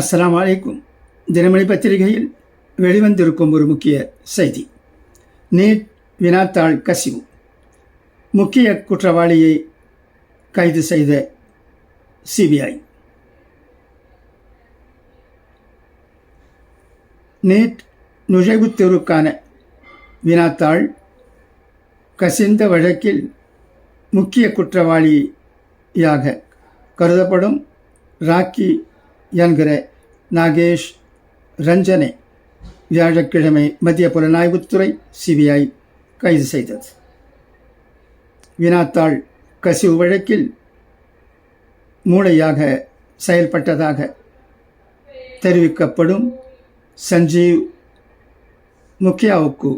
அஸ்லாம் வலைக்கும் தினமணி பத்திரிகையில் வெளிவந்திருக்கும் ஒரு முக்கிய செய்தி. நீட் வினாத்தாள் கசிவு. முக்கிய குற்றவாளியை கைது செய்த சிபிஐ. நீட் நுழைவுத் தேர்வுக்கான வினாத்தாள் கசிந்த வழக்கில் முக்கிய குற்றவாளியாக கருதப்படும் ராக்கி என்கிற நாகேஷ் ரஞ்சனை வியாழக்கிழமை மத்திய புலனாய்வுத்துறை சிபிஐ கைது செய்தது. வினாத்தாள் கசிவு வழக்கில் மூளையாக செயல்பட்டதாக தெரிவிக்கப்படும் சஞ்சீவ் முக்கியாவுக்கு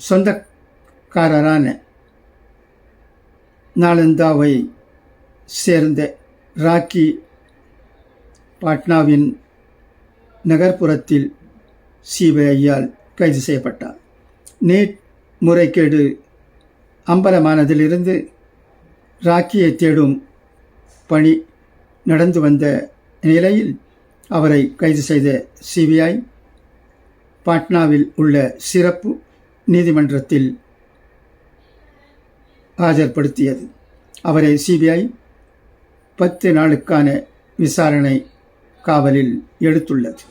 சொந்தக்காரரான நாளந்தாவை சேர்ந்த ராக்கி பாட்னாவின் நகர்ப்புறத்தில் சிபிஐயால் கைது செய்யப்பட்டார். நீட் முறைகேடு அம்பலமானதிலிருந்து ராக்கியை தேடும் பணி நடந்து வந்த நிலையில் அவரை கைது செய்த சிபிஐ பாட்னாவில் உள்ள சிறப்பு நீதிமன்றத்தில் ஆஜர்படுத்தியது. அவரை சிபிஐ பத்து நாளுக்கான விசாரணை காவலில் எடுத்துள்ளது.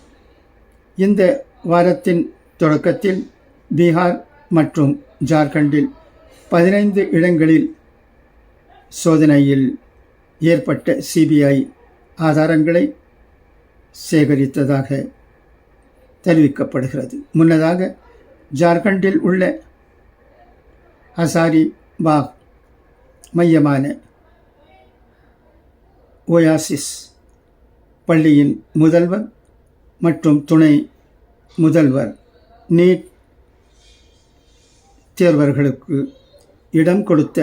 இந்த வாரத்தின் தொடக்கத்தில் பீகார் மற்றும் ஜார்க்கண்டில் பதினைந்து இடங்களில் சோதனையில் ஏற்பட்ட சிபிஐ ஆதாரங்களை சேகரித்ததாக தெரிவிக்கப்படுகிறது. முன்னதாக ஜார்க்கண்டில் உள்ள ஹசாரி பாக் மையமான ஓயாசிஸ் பள்ளியின் முதல்வர் மற்றும் துணை முதல்வர் நீட் தேர்வர்களுக்கு இடம் கொடுத்த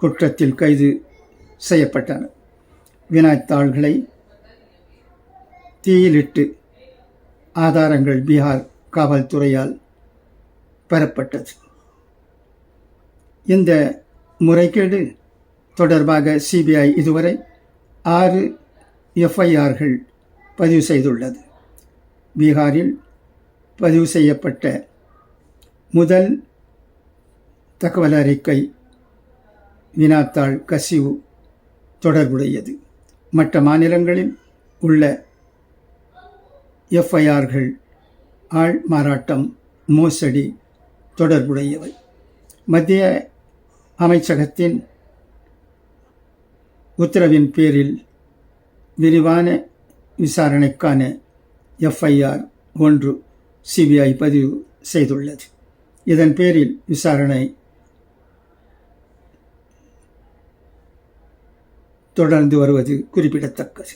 குற்றத்தில் கைது செய்யப்பட்டனர். வினாத்தாள்களை தீயிலிட்டு ஆதாரங்கள் பீகார் காவல்துறையால் பெறப்பட்டது. இந்த முறைகேடு தொடர்பாக சிபிஐ இதுவரை ஆறு எஃப்ஐஆர்கள் பதிவு செய்துள்ளது. பீகாரில் பதிவு செய்யப்பட்ட முதல் தகவல் அறிக்கை வினாத்தாள் கசிவு தொடர்புடையது. மற்ற மாநிலங்களில் உள்ள எஃப்ஐஆர்கள் ஆள் மாறாட்டம் மோசடி தொடர்புடையவை. மத்திய அமைச்சகத்தின் உத்தரவின் பேரில் விரிவான விசாரணைக்கான எஃப்ஐஆர் ஒன்று சிபிஐ பதிவு செய்துள்ளது. இதன் பேரில் விசாரணை தொடர்ந்து வருவது குறிப்பிடத்தக்கது.